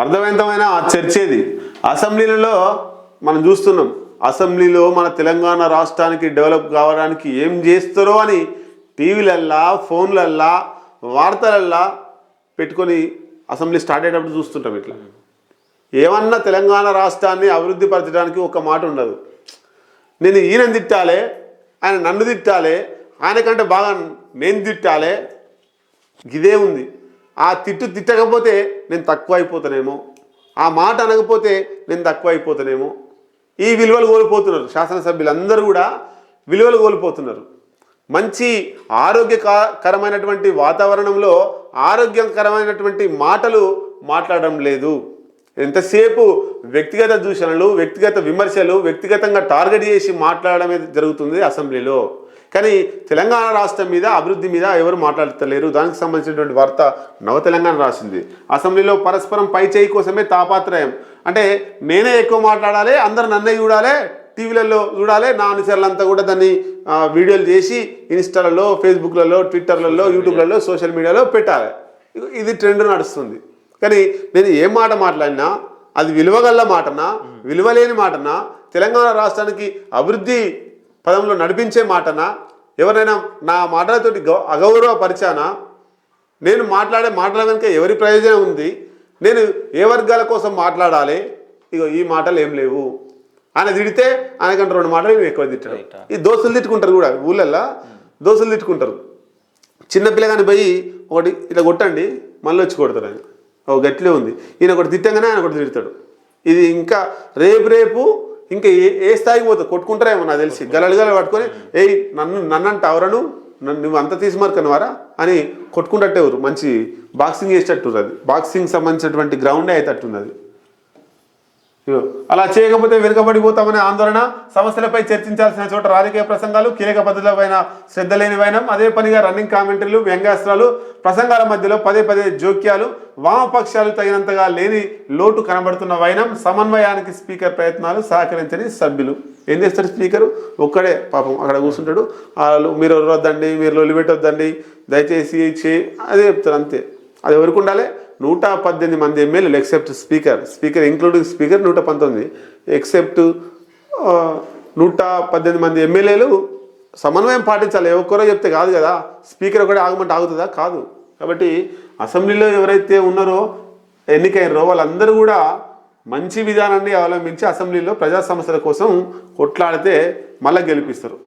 అర్థవంతమైన ఆ చర్చేది అసెంబ్లీలలో మనం చూస్తున్నాం అసెంబ్లీలో మన తెలంగాణ రాష్ట్రానికి డెవలప్ కావడానికి ఏం చేస్తారో అని టీవీలల్లా ఫోన్లల్లా వార్తలల్లా పెట్టుకొని అసెంబ్లీ స్టార్ట్ అయ్యేటప్పుడు చూస్తుంటాం ఇట్లా. ఏమన్నా తెలంగాణ రాష్ట్రాన్ని అభివృద్ధి పరచడానికి ఒక మాట ఉండదు. నేను ఈయన తిట్టాలే ఆయన నన్ను తిట్టాలే ఆయనకంటే బాగా నేను తిట్టాలే ఇదే ఉంది. ఆ తిట్టు తిట్టకపోతే నేను తక్కువ అయిపోతానేమో? ఆ మాట అనకపోతే నేను తక్కువ అయిపోతానేమో? ఈ విలువలు కోల్పోతున్నారు. శాసనసభ్యులందరూ కూడా విలువలు కోల్పోతున్నారు. మంచి ఆరోగ్యకరమైనటువంటి వాతావరణంలో ఆరోగ్యకరమైనటువంటి మాటలు మాట్లాడడం లేదు. ఎంతసేపు వ్యక్తిగత దూషణలు వ్యక్తిగత విమర్శలు వ్యక్తిగతంగా టార్గెట్ చేసి మాట్లాడమే జరుగుతుంది అసెంబ్లీలో. కానీ తెలంగాణ రాష్ట్రం మీద అభివృద్ధి మీద ఎవరు మాట్లాడతలేరు. దానికి సంబంధించినటువంటి వార్త నవ తెలంగాణ రాసింది. అసెంబ్లీలో పరస్పరం పై చేయి కోసమే తాపాత్రయం. అంటే నేనే ఎక్కువ మాట్లాడాలి అందరు నన్నే చూడాలి టీవీలలో చూడాలి నా అనుచరులంతా కూడా దాన్ని వీడియోలు చేసి ఇన్స్టాలలో ఫేస్బుక్లలో ట్విట్టర్లలో యూట్యూబ్లలో సోషల్ మీడియాలో పెట్టాలి. ఇది ట్రెండ్ నడుస్తుంది. కానీ నేను ఏం మాట మాట్లాడినా అది విలువగల్ల మాటనా విలువలేని మాటనా తెలంగాణ రాష్ట్రానికి అభివృద్ధి పదంలో నడిపించే మాటనా? ఎవరైనా నా మాటలతోటి గౌ అగౌరవపరిచానా? నేను మాట్లాడే మాటల వెనుక ఎవరి ప్రయోజనం ఉంది? నేను ఏ వర్గాల కోసం మాట్లాడాలి? ఇగో ఈ మాటలు ఏం లేవు. ఆయన తిడితే ఆయనకంటే రెండు మాటలు నేను ఎక్కువ తిట్టాడు. ఈ దోస్తులు తిట్టుకుంటారు కూడా ఊళ్ళల్లో. దోస్తులు తిట్టుకుంటారు. చిన్న పిల్లగాని పోయి ఒకటి ఇట్లా కొట్టండి మళ్ళీ వచ్చి కొడతాడు ఆయన. ఒక గట్టిలో ఉంది. ఈయన ఒకటి తిట్టంగానే ఆయన ఒకటి తిడతాడు. ఇది ఇంకా రేపు రేపు ఇంకా ఏ ఏ స్థాయికి పోతుంది కొట్టుకుంటారేమో నాకు తెలిసి. గలలు గల పట్టుకొని ఏయ్ నన్ను నన్నంట ఎవరను? నన్ను నువ్వు అంత తీసుమరుకనివారా? అని కొట్టుకుంటట్టేవారు మంచి బాక్సింగ్ చేసేటట్టు అది. బాక్సింగ్ సంబంధించినటువంటి గ్రౌండే అయ్యేటట్టుంది అది అలా చేయకపోతే వెనుకబడిపోతామనే ఆందోళన సమస్యలపై చర్చించాల్సిన చోట రాజకీయ ప్రసంగాలు కీలక పద్ధతులపైన శ్రద్ధ లేని వైనం అదే పనిగా రన్నింగ్ కామెంటరీలు వ్యంగ్యాస్త్రాలు ప్రసంగాల మధ్యలో పదే పదే జోక్యాలు వామపక్షాలు తగినంతగా లేని లోటు కనబడుతున్న వైనం సమన్వయానికి స్పీకర్ ప్రయత్నాలు సహకరించని సభ్యులు. ఏం చేస్తాడు స్పీకరు? ఒక్కడే పాపం అక్కడ కూర్చుంటాడు. వాళ్ళు మీరు ఎవరు వద్దండి మీరు లొలిపెట్టొద్దండి దయచేసి చే అదే చెప్తారు అంతే. అది ఎవరికి ఉండాలి? నూట పద్దెనిమిది మంది ఎమ్మెల్యేలు except speaker speaker including speaker నూట పంతొమ్మిది. ఎక్సెప్ట్ నూట పద్దెనిమిది మంది ఎమ్మెల్యేలు సమన్వయం పాటించాలి. ఏ ఒక్కరో చెప్తే కాదు కదా. స్పీకర్ ఒకటే ఆగమంటే ఆగుతుందా? కాదు. కాబట్టి అసెంబ్లీలో ఎవరైతే ఉన్నారో ఎన్నికైనారో వాళ్ళందరూ కూడా మంచి విధానాన్ని అవలంబించి అసెంబ్లీలో ప్రజా సమస్యల కోసం కొట్లాడితే మళ్ళీ గెలిపిస్తారు.